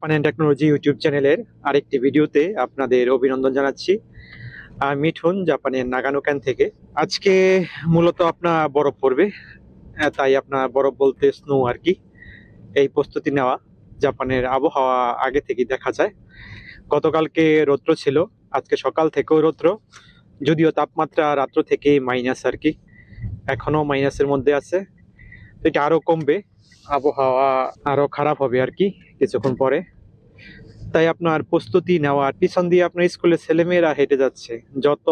Fun and technology YouTube চ্যানেলের আরেকটি ভিডিওতে আপনাদের অভিনন্দন জানাচ্ছি। মিঠুন জাপানের নাগানো ক্যান থেকে। আজকে মূলত আপনার বরফ পড়বে তাই আপনার বরফ বলতে স্নো আর কি। এই প্রস্তুতি নেওয়া জাপানের আবহাওয়া আগে থেকেই দেখা যায়। গতকালকে রৌদ্র ছিল, আজকে সকাল থেকেও রৌদ্র, যদিও তাপমাত্রা রাত্র থেকেই মাইনাস আর কি, এখনও মাইনাসের মধ্যে আছে। এটা আরও কমবে। আবহাওয়া আরও খারাপ হবে আর কি কিছুক্ষণ পরে। তাই আপনার প্রস্তুতি নেওয়ার পিছন দিয়ে আপনার স্কুলের ছেলেমেয়েরা হেঁটে যাচ্ছে। যত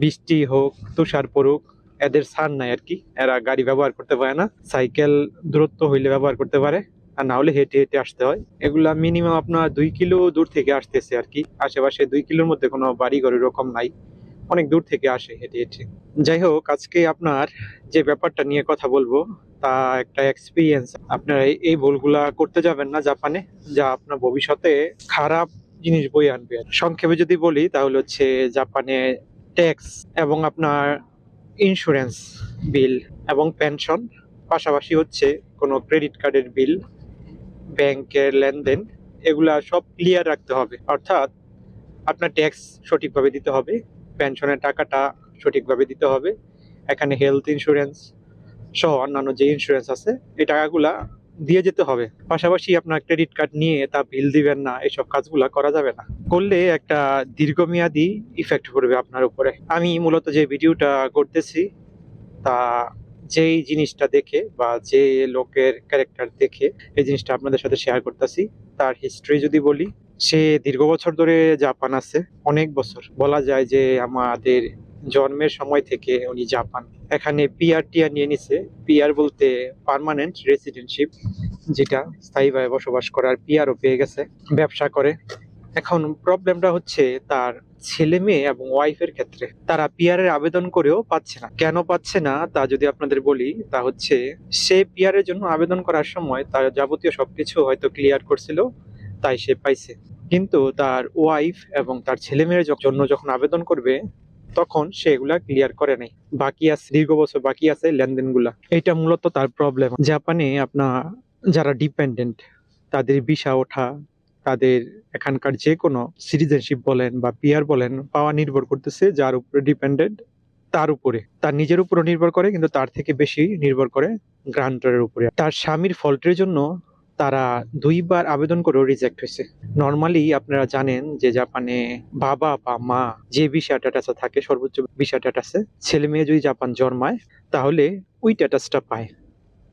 বৃষ্টি হোক, তুষার পড়ুক, এদের সার নাই আর কি। এরা গাড়ি ব্যবহার করতে পারে না, সাইকেল দূরত্ব হইলে ব্যবহার করতে পারে, আর না হলে হেঁটে হেঁটে আসতে হয়। এগুলা মিনিমাম আপনার দুই কিলো দূর থেকে আসতেছে আর কি। আশেপাশে দুই কিলোর মধ্যে কোনো বাড়ি ঘর এরকম নাই, অনেক দূর থেকে আসে হেঁটে হেঁটে। যাই হোক, আজকে আপনার যে ব্যাপারটা নিয়ে কথা বলব তা একটা এক্সপিরিয়েন্স আপনারা এই- ভুলগুলা করতে যাবেন না জাপানে, যা আপনার ভবিষ্যতে খারাপ জিনিস বই আনবে। সংক্ষেপে যদি বলি, তাহলে হচ্ছে জাপানে ট্যাক্স এবং আপনার ইন্স্যুরেন্স বিল এবং পেনশন পাশাপাশি হচ্ছে কোনো ক্রেডিট কার্ডের বিল ব্যাংকের লেনদেন, এগুলা সব ক্লিয়ার রাখতে হবে। অর্থাৎ আপনার ট্যাক্স সঠিকভাবে দিতে হবে পেনশনের টাকাটা সঠিকভাবে দিতে হবে, এখানে হেলথ ইন্স্যুরেন্স সহ অন্যান্য যে ইন্স্যুরেন্স আছে, এই টাকাগুলা দিয়ে যেতে হবে। পাশাপাশি আপনার ক্রেডিট কার্ড নিয়ে তা বিল দিবেন না এইসব কাজগুলা করা যাবে না। করলে একটা দীর্ঘমেয়াদী ইফেক্ট পড়বে আপনার উপরে। আমি মূলত যে ভিডিওটা করতেছি, তা যেই জিনিসটা দেখে বা যে লোকের ক্যারেক্টার দেখে এই জিনিসটা আপনাদের সাথে শেয়ার করতেছি, তার হিস্ট্রি যদি বলি, সে দীর্ঘ বছর ধরে জাপান আছে, অনেক বছর। বলা যায় যে আমাদের জন্মের সময় থেকে উনি জাপান। এখানে পিআর টিআর নিয়ে নিছে। পিআর বলতে পার্মানেন্ট রেসিডেন্টশিপ যেটা স্থায়ীভাবে বসবাস করার পিআরও পেয়ে গেছে, ব্যবসা করে। এখন প্রবলেমটা হচ্ছে তার ছেলে মেয়ে এবং ওয়াইফের ক্ষেত্রে। তারা পিআর এর আবেদন করেও পাচ্ছে না। কেন পাচ্ছে না? তা যদি আপনাদের বলি, তা হচ্ছে সে পিআর এর জন্য আবেদন করার সময় তার যাবতীয় সবকিছু হয়তো ক্লিয়ার করছিল, তাই সে পাইছে। কিন্তু তার ওয়াইফ এবং তার ছেলে মেয়ের জন্য যখন আবেদন করবে তখন সে এগুলা ক্লিয়ার করে নাই। বাকি আছে, দীর্ঘ বছর বাকি আছে লেনদেনগুলা। এটা মূলত তার প্রবলেম জাপানে আপনার যারা ডিপেন্ডেন্ট তাদের ভিসা ওঠা, তাদের এখানকার যে কোনো সিটিজেনশিপ বলেন বা পিয়ার বলেন, পাওয়া নির্ভর করতেছে যার উপরে ডিপেন্ডেন্ট তার উপরে। তার নিজের উপরও নির্ভর করে, কিন্তু তার থেকে বেশি নির্ভর করে গ্রান্টারের উপরে। তার স্বামীর ফল্টের জন্য তারা দুইবার আবেদন করেও রিজেক্ট হয়েছে। নর্মালি আপনারা জানেন যে জাপানে বাবা বা মা যে ভিসা স্ট্যাটাসে থাকে, সর্বোচ্চ ভিসা স্ট্যাটাসে ছেলে মেয়ে যদি জাপান জন্মায়, তাহলে ওই স্ট্যাটাসটা পায়।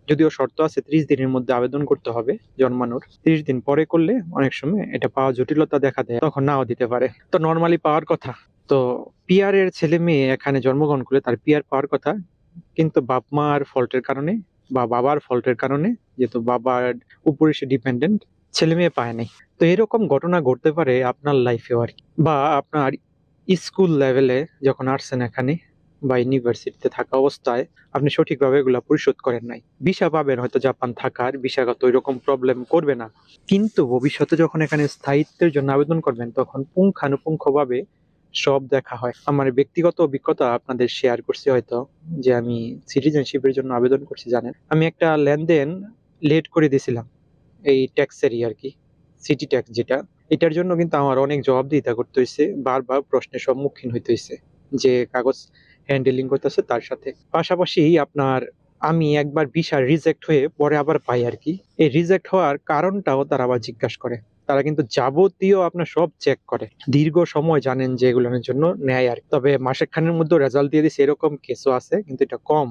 যদিও শর্ত আছে ত্রিশ দিনের মধ্যে আবেদন করতে হবে জন্মানোর। ত্রিশ দিন পরে করলে অনেক সময় এটা পাওয়া জটিলতা দেখা দেয়, তখন নাও দিতে পারে। তো নর্মালি পাওয়ার কথা। তো পিয়ার এর ছেলে মেয়ে এখানে জন্মগ্রহণ করলে তার পিয়ার পাওয়ার কথা। কিন্তু বাপ মার ফল্টের কারণে বা বাবার ফল্টের কারণে যেহেতু বাবার উপরে সে ডিপেন্ডেন্ট ছেলে মেয়ে পায় নাই। তো এরকম ঘটনা ঘটতে পারে আপনার লাইফেও আর কি। বা আপনার স্কুল লেভেলে যখন আসছেন এখানে বা ইউনিভার্সিটিতে থাকা অবস্থায়, আপনি সঠিকভাবে এগুলা পরিশোধ করেন নাই। ভিসা পাবেন হয়তো জাপান থাকার, ভিসাগত এরকম প্রবলেম করবে না। কিন্তু ভবিষ্যতে যখন এখানে স্থায়িত্বের জন্য আবেদন করবেন, তখন পুঙ্খানুপুঙ্খভাবে সব দেখা হয়। আমার ব্যক্তিগত অভিজ্ঞতা আপনাদের শেয়ার করছি হয়তো, যে আমি সিটিজেনশিপের জন্য আবেদন করছি, জানেন। আমি একটা লেনদেন লেট করে দিয়েছিলাম। এই ট্যাক্সেরই আর কি সিটি ট্যাক্স যেটা, এটার জন্য কিন্তু আমার অনেক জবাব জবাবদিহিতা করতে হয়েছে বারবার প্রশ্নের সম্মুখীন হইতে হয়েছে যে কাগজ হ্যান্ডেলিং করতেছে তার সাথে। পাশাপাশি আপনার আমি একবার ভিসা রিজেক্ট হয়ে পরে আবার পাই আর কি। এই রিজেক্ট হওয়ার কারণটাও তারা আবার জিজ্ঞাসা করে। তারা কিন্তু যাবতীয় আপনার সব চেক করে। দীর্ঘ সময় জানেন যে এগুলোর জন্য নেয় আর তবে মাসের খানের মধ্যে রেজাল্ট দিয়ে দিচ্ছে এরকম কেসও আছে, কিন্তু এটা কম।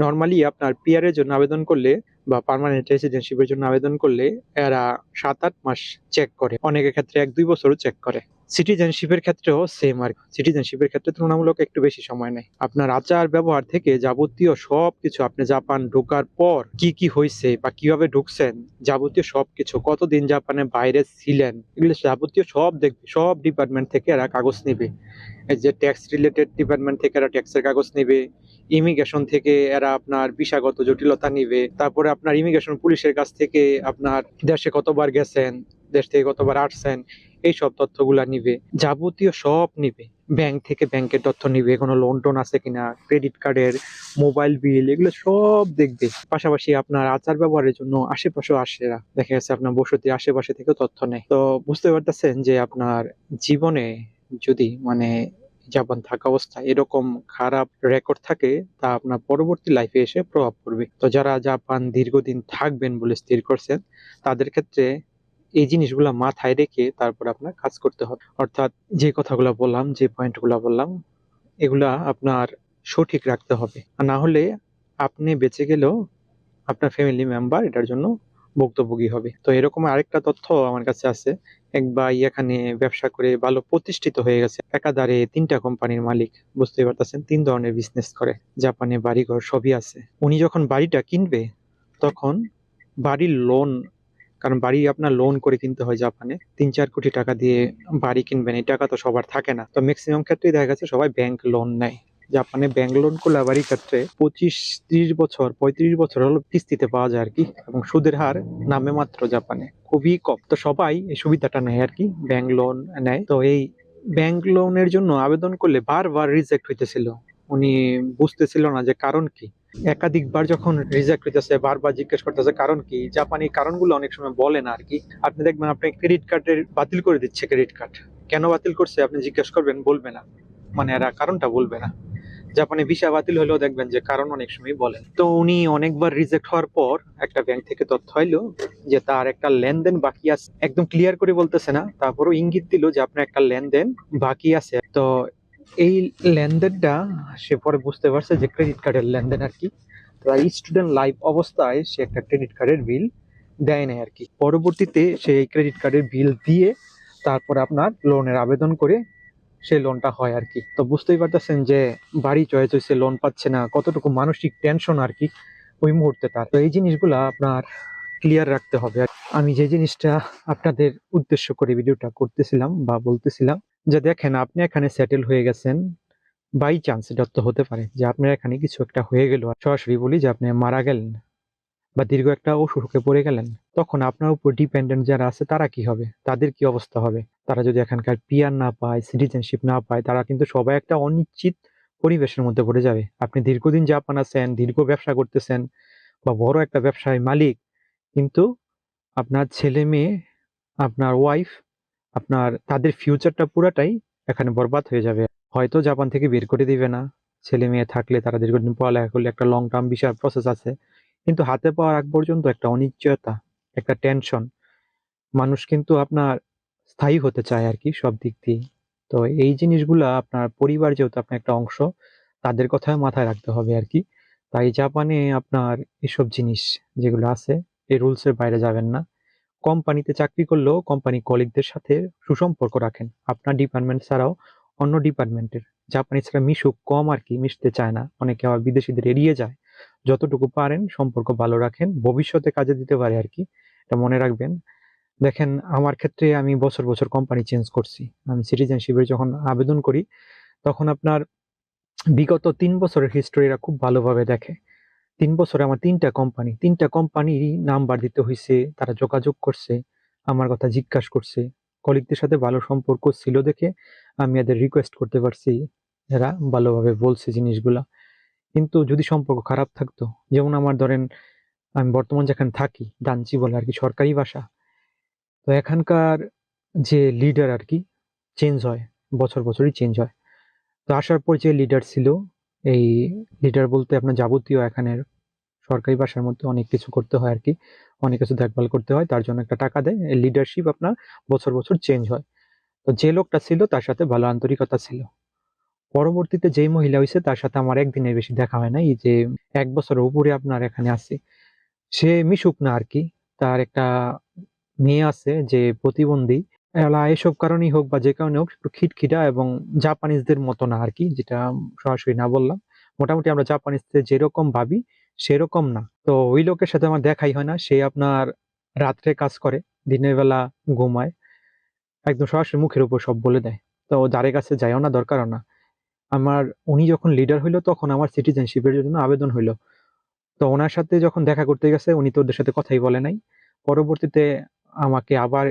নর্মালি আপনার পিয়ারের এর জন্য আবেদন করলে বা পার্মানেন্ট রেসিডেন্সিপের জন্য আবেদন করলে এরা সাত আট মাস চেক করে। অনেকের ক্ষেত্রে এক দুই বছরও চেক করে। সিটিজেনশিপের ক্ষেত্রেও সেম আর সিটিজেনশিপের ক্ষেত্রে তুলনামূলক একটু বেশি সময় নেয়। আপনার আচার ব্যবহার থেকে যাবতীয় সব কিছু আপনি জাপান ঢোকার পর কি কি হয়েছে বা কীভাবে ঢুকছেন, যাবতীয় সব কিছু কতদিন জাপানে বাইরে ছিলেন, এগুলো যাবতীয় সব দেখবে, সব ডিপার্টমেন্ট থেকে এরা কাগজ নেবে। এই যে ট্যাক্স রিলেটেড ডিপার্টমেন্ট থেকে এরা ট্যাক্সের কাগজ নেবে ইমিগ্রেশন থেকে এরা আপনার বিষাগত জটিলতা নিবে, তারপরে আপনার ইমিগ্রেশন পুলিশের কাছ থেকে আপনার দেশে কতবার গেছেন, দেশ থেকে কতবার আসছেন এই সব তথ্যগুলা নিবে, যাবতীয় সব নিবে। ব্যাংক থেকে ব্যাংকের তথ্য নিবে, কোনো লোন টোন আছে কিনা ক্রেডিট কার্ডের মোবাইল বিল এগুলো সব দেখবে। পাশাপাশি আপনার আচার ব্যবহারের জন্য আশেপাশেও আসেরা। দেখা গেছে আপনার বসতির আশেপাশে থেকেও তথ্য নেয়। তো বুঝতে পারতেছেন যে আপনার জীবনে যদি মানে জাপান থাকা অবস্থায় এরকম খারাপ রেকর্ড থাকে, তা আপনার পরবর্তী লাইফে এসে প্রভাব পড়বে। তো যারা জাপান দীর্ঘদিন থাকবেন বলে স্থির করছেন, তাদের ক্ষেত্রে এই জিনিসগুলো মাথায় রেখে তারপর আপনার কাজ করতে হবে। অর্থাৎ যে কথাগুলো বললাম, যে পয়েন্টগুলো বললাম, এগুলা আপনার সঠিক রাখতে হবে। না হলে আপনি বেঁচে গেলেও আপনার ফ্যামিলি মেম্বার এটার জন্য ভুক্তভোগী হবে। তো এরকম আরেকটা তথ্য আমার কাছে আছে। এক ভাই এখানে ব্যবসা করে ভালো প্রতিষ্ঠিত হয়ে গেছে। একাধারে তিনটা কোম্পানির মালিক, বুঝতেই পারতেছেন, তিন ধরনের বিজনেস করে। জাপানে বাড়িঘর সবই আছে। উনি যখন বাড়িটা কিনবে, তখন বাড়ির লোন কারণ বাড়ি আপনার লোন করে কিনতে হয় জাপানে। তিন, চার কোটি টাকা দিয়ে বাড়ি কিনবেন, এই টাকা তো সবার থাকে না। তো ম্যাক্সিমাম ক্ষেত্রেই দেখা গেছে সবাই ব্যাংক লোন নেয়। জাপানে ব্যাংক লোন করলে বাড়ির ক্ষেত্রে পঁচিশ, ত্রিশ বছর, পঁয়ত্রিশ বছর হলো কিস্তিতে পাওয়া যায় আর কি, এবং সুদের হার নামে মাত্র জাপানে। খুবই কম। তো সবাই এই সুবিধাটা নেয় আর কি ব্যাংক লোন নেয়। তো এই ব্যাংক লোনের জন্য আবেদন করলে বারবার রিজেক্ট হইতেছিল। উনি বুঝতেছিল না যে কারণ কি। একাধিকবার যখন রিজেক্ট হইতেছে বারবার জিজ্ঞেস করতেছে, কারণ কি? জাপানি কারণগুলো অনেক সময় বলে না আর কি আপনি দেখবেন, আপনি ক্রেডিট কার্ডের বাতিল করে দিচ্ছে ক্রেডিট কার্ড কেন বাতিল করছে? আপনি জিজ্ঞেস করবেন, বলবে না। মানে এরা কারণটা বলবে না। জাপানে ভিসা বাতিল হলেও দেখবেন যে কারণ অনেক সময় বলেন তো উনি অনেকবার রিজেক্ট হওয়ার পর একটা ব্যাংক থেকে তথ্য হইল যে তার একটা লেনদেন বাকি আছে। একদম ক্লিয়ার করে বলতেছে না। তারপরও ইঙ্গিত দিল যে আপনার একটা লেনদেন বাকি আছে। তো এই লেনদেনটা সে পরে বুঝতে পারছে যে ক্রেডিট কার্ডের লেনদেন আর কি। তো স্টুডেন্ট লাইফ অবস্থায় সে একটা ক্রেডিট কার্ডের বিল দেয় নাই আর কি। পরবর্তীতে সে এই ক্রেডিট কার্ডের বিল দিয়ে তারপর আপনার লোনের আবেদন করে সেই লোনটা হয় আর কি। তো বুঝতেই পারতেছেন যে বাড়ি চয়েস হয়েছে লোন পাচ্ছে না, কতটুকু মানসিক টেনশন আর কি ওই মুহূর্তে তার। তো এই জিনিসগুলো আপনার ক্লিয়ার রাখতে হবে। আমি যে জিনিসটা আপনাদের উদ্দেশ্য করে ভিডিওটা করতেছিলাম বা বলতেছিলাম, যে দেখেন আপনি এখানে সেটেল হয়ে গেছেন বাই চান্স এটা তো হতে পারে, যে আপনার এখানে কিছু একটা হয়ে গেল। সরাসরি বলি যে আপনি মারা গেলেন বা দীর্ঘ একটা অসুখে পড়ে গেলেন, তখন আপনার উপর ডিপেন্ডেন্ট যারা আছে তারা কি হবে? তাদের কি অবস্থা হবে? তারা যদি এখানকার পিয়ার না পায় সিটিজেনশিপ না পায়, তারা কিন্তু সবাই একটা অনিশ্চিত পরিবেশের মধ্যে পড়ে যাবে। আপনি দীর্ঘদিন জাপান আছেন, দীর্ঘ ব্যবসা করতেছেন বা বড় একটা ব্যবসায় মালিক কিন্তু আপনার ছেলে মেয়ে, আপনার ওয়াইফ আপনার, তাদের ফিউচারটা পুরাটাই এখানে বরবাদ হয়ে যাবে। হয়তো জাপান থেকে বের করে দিবে না। ছেলে মেয়ে থাকলে তারা দীর্ঘদিন পড়ালেখা করলে একটা লং টার্ম বিশাল প্রসেস আছে। কিন্তু হাতে পাওয়ার আগ পর্যন্ত একটা অনিশ্চয়তা, একটা টেনশন মানুষ কিন্তু আপনার স্থায়ী হতে চায় আর কি সব দিক দিয়ে তো এই জিনিসগুলা আপনার পরিবার যেহেতু আপনার একটা অংশ, তাদের কথা মাথায় রাখতে হবে আর কি। তাই জাপানে আপনার এসব জিনিস যেগুলো আছে এই রুলসের বাইরে যাবেন না। কোম্পানিতে চাকরি করলেও কোম্পানি কলিগদের সাথে সুসম্পর্ক রাখেন। আপনার ডিপার্টমেন্ট ছাড়াও অন্য ডিপার্টমেন্টের জাপানি ছাড়া মিশুক, কম আর কি, মিশতে চায় না। অনেকে আবার বিদেশিদের এড়িয়ে যায়। যতটুকু পারেন সম্পর্ক ভালো রাখেন। ভবিষ্যতে কাজে দিতে পারে আর কি। এটা মনে রাখবেন। দেখেন, আমার ক্ষেত্রে আমি বছর বছর কোম্পানি চেঞ্জ করছি। আমি সিটিজেনশিপের যখন আবেদন করি, তখন আপনার বিগত তিন বছরের হিস্টোরিরা খুব ভালোভাবে দেখে। তিন বছরে আমার তিনটা কোম্পানি তিনটা কোম্পানির নাম্বার দিতে হয়েছে তারা যোগাযোগ করছে, আমার কথা জিজ্ঞাসা করছে। কলিগদের সাথে ভালো সম্পর্ক ছিল দেখে আমি এদের রিকোয়েস্ট করতে পারছি, এরা ভালোভাবে বলছে জিনিসগুলা। কিন্তু যদি সম্পর্ক খারাপ থাকতো, যেমন আমার ধরেন, আমি বর্তমান যেখানে থাকি, ডানচি বলে আর কি সরকারি ভাষা, তো এখানকার যে লিডার আর কি চেঞ্জ হয়, বছর বছরই চেঞ্জ হয়। তো আসার পর যে লিডার ছিল, এই লিডার বলতে আপনার যাবতীয় এখানের সরকারি ভাষার মধ্যে অনেক কিছু করতে হয় আর কি অনেক কিছু দেখভাল করতে হয়, তার জন্য একটা টাকা দেয়। লিডারশিপ আপনার বছর বছর চেঞ্জ হয়। তো যে লোকটা ছিল, তার সাথে ভালো আন্তরিকতা ছিল। পরবর্তীতে যেই মহিলা হয়েছে তার সাথে আমার একদিনের বেশি দেখা হয় নাই। যে এক বছরের উপরে আপনার এখানে আছে। সে মিশুক না আর কি তার একটা মেয়ে আছে যে প্রতিবন্ধী। এলা এসব কারণেই হোক বা যে কারণে হোক, একটু খিটখিটা এবং জাপানিজদের মতো না আর কি যেটা সরাসরি না বললাম। মোটামুটি আমরা জাপানিজদের যেরকম ভাবি সেরকম না। তো ওই লোকের সাথে আমার দেখাই হয় না। সে আপনার রাত্রে কাজ করে, দিনের বেলা ঘুমায়। একদম সরাসরি মুখের উপর সব বলে দেয়। তো যারে কাছে যাইও না, দরকারও না। আমার, উনি যখন লিডার হইল, তখন আমার সিটিজেনশিপের জন্য আবেদন হইল। তো ওনার সাথে যখন দেখা করতে গেছে, উনি তো ওদের সাথে কথাই বলে নাই। পরবর্তীতে আমাকে আবার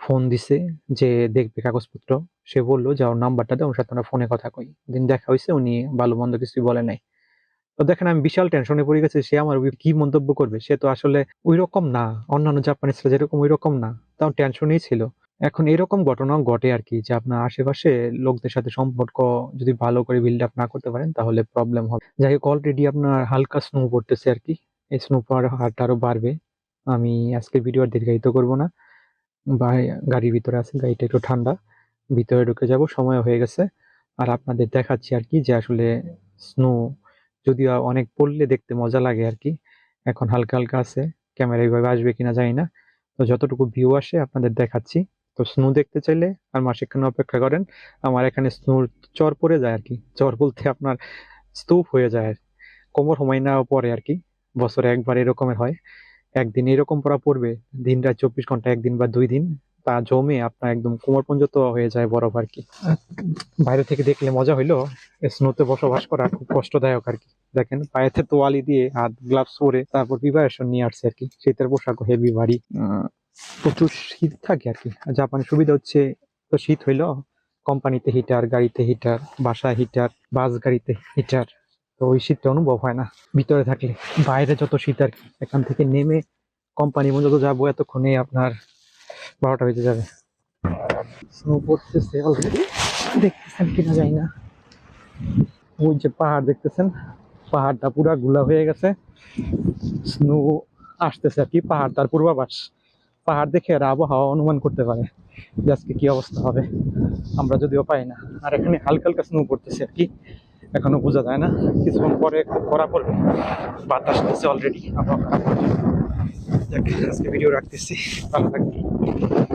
ফোন দিছে যে, দেখবে কাগজপত্র। সে বলল যে, ওর নাম্বারটা দেয় ওর সাথে ফোনে কথা কই। দিন দেখা হয়েছে উনি ভালো মন্দ কিছুই বলে নাই। তো দেখেন আমি বিশাল টেনশনে পড়ে গেছি, সে আমার কি মন্তব্য করবে? সে তো আসলে ওই রকম না, অন্যান্য জাপানিজরা যেরকম ওই রকম না, তাও টেনশনেই ছিল। এখন এরকম ঘটনাও ঘটে আর কি, যে আপনার আশেপাশে লোকদের সাথে সম্পর্ক যদি ভালো করে বিল্ড আপ না করতে পারেন, তাহলে প্রবলেম হবে। যাই হোক অলরেডি আপনার হালকা স্নো পড়তেছে আর কি, এই স্নো পড়ার হারটা আরও বাড়বে। আমি আজকের ভিডিও আর দীর্ঘায়িত করব না। বা গাড়ির ভিতরে আছে গাড়িটা একটু ঠান্ডা, ভিতরে ঢুকে যাব, সময় হয়ে গেছে। আর আপনাদের দেখাচ্ছি আর কি যে আসলে স্নো যদিও অনেক পড়লে দেখতে মজা লাগে আর কি। এখন হালকা হালকা আছে ক্যামেরা এইভাবে আসবে কিনা জানি না। তো যতটুকু ভিউ আসে আপনাদের দেখাচ্ছি। তো স্নো দেখতে চাইলে আর মাসিকখানে অপেক্ষা করেন, আমার এখানে স্নোর চর পড়ে যায় আর কি। চর বলতে আপনার স্তূপ হয়ে যায়। কোমর সময় না পরে আর কি। বছরে একবার এরকমের হয়। একদিন এরকম পড়া পড়বে দিন রাত চব্বিশ ঘণ্টা, একদিন বা দুই দিন। তা জমে আপনার একদম কোমর পর্যন্ত হয়ে যায় বরফ আর কি। বাইরে থেকে দেখলে মজা হইল স্নোতে বসবাস করা খুব কষ্টদায়ক আর কি। দেখেন, পায়েতে তোয়ালি দিয়ে হাত গ্লাভস পরে তারপর প্রিপারেশন নিয়ে আসছে আর কি। শীতের পোশাক হেভি ভারী। প্রচুর শীত থাকে আর কি। জাপানে সুবিধা হচ্ছে, তো শীত হইল কোম্পানিতে হিটার গাড়িতে হিটার বাসায় হিটার বাস গাড়িতে হিটার তো ওই শীতটা অনুভব হয় না, ভিতরে থাকলে। বাইরে যত শীত আর কি, এখান থেকে নেমে কোম্পানি পর্যন্ত যাব, এতক্ষণে আপনার বারোটা বেজে যাবে। স্নো পড়তেছে অলরেডি দেখতেছেন কিনা যাই না। ওই যে পাহাড় দেখতেছেন? পাহাড়টা পুরা গুলা হয়ে গেছে। স্নো আসতেছে আর কি পাহাড় তার পূর্বাভাস। পাহাড় দেখে এরা আবহাওয়া অনুমান করতে পারে যে আজকে কি অবস্থা হবে। আমরা যদিও পাই না। আর এখানে হালকা হালকা স্নো পড়তেছে আর কি। এখনও বোঝা যায় না। কিছুক্ষণ পরে খুব করা পড়বে। বাতাস আসতেছে অলরেডি আবহাওয়া আজকে ভিডিও রাখতেছি। ভালো থাকবে Thank you.